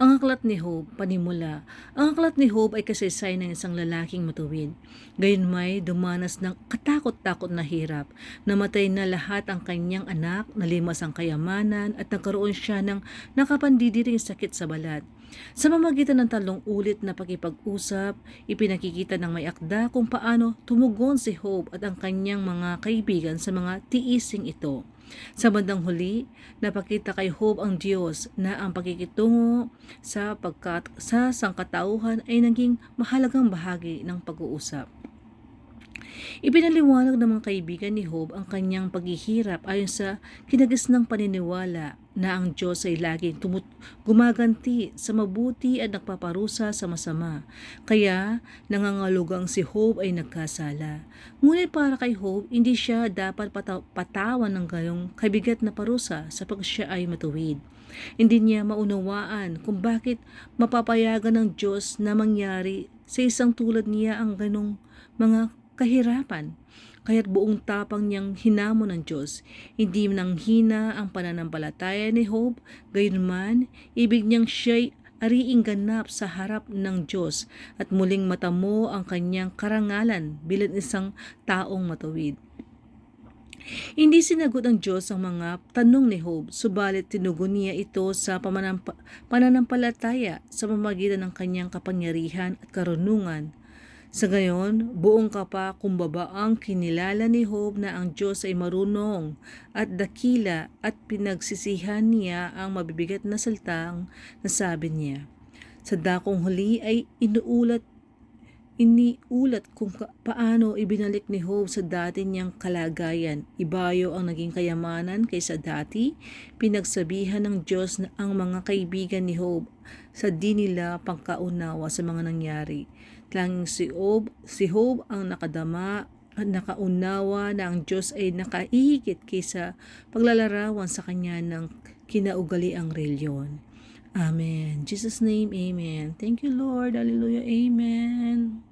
Ang aklat ni Job, panimula. Ang aklat ni Job ay kasaysayan ng isang lalaking matuwid. Gayon may dumanas ng katakot-takot na hirap. Namatay na lahat ang kanyang anak, nalimas ang kayamanan at nagkaroon siya ng nakapandidiring sakit sa balat. Sa mamagitan ng talong ulit na pakipag-usap, ipinakikita ng may akda kung paano tumugon si Job at ang kanyang mga kaibigan sa mga tiising ito. Sa bandang huli, napakita kay Job ang Diyos na ang pakikitungo sa pagkat sa sangkatauhan ay naging mahalagang bahagi ng pag-uusap. Ipinaliwanag ng mga kaibigan ni Job ang kanyang paghihirap ayon sa kinagisnang paniniwala na ang Diyos ay laging tumut- gumaganti sa mabuti at nagpaparusa sa masama. Kaya nangangalugang si Job ay nagkasala. Ngunit para kay Job, hindi siya dapat pata- patawan ng gayong kabigat na parusa sapag siya ay matuwid. Hindi niya maunawaan kung bakit mapapayagan ng Diyos na mangyari sa isang tulad niya ang ganong mga kahirapan. Kaya't buong tapang niyang hinamon ng Diyos. Hindi nang hina ang pananampalataya ni Job, gayunman, ibig niyang siya'y ariing ganap sa harap ng Diyos at muling matamo ang kanyang karangalan bilang isang taong matuwid. Hindi sinagot ng Diyos ang mga tanong ni Job, subalit tinugon niya ito sa pananampalataya sa pamagitan ng kanyang kapangyarihan at karunungan. Sa gayon, buong kapakumbaba ang kinilala ni Job na ang Diyos ay marunong at dakila at pinagsisihan niya ang mabibigat na saltang nasabi niya. Sa dakong huli ay inuulat iniulat kung paano ibinalik ni Job sa dati niyang kalagayan. Ibayo ang naging kayamanan kaysa dati. Pinagsabihan ng Diyos na ang mga kaibigan ni Job sa di nila pangkaunawa sa mga nangyari. Tanging si Job, si Job ang nakadama at nakaunawa na ang Diyos ay nakaihigit kaysa paglalarawan sa kanya ng kinaugali ang reliyon. Amen. Jesus name, Amen. Thank you, Lord. Hallelujah. Amen.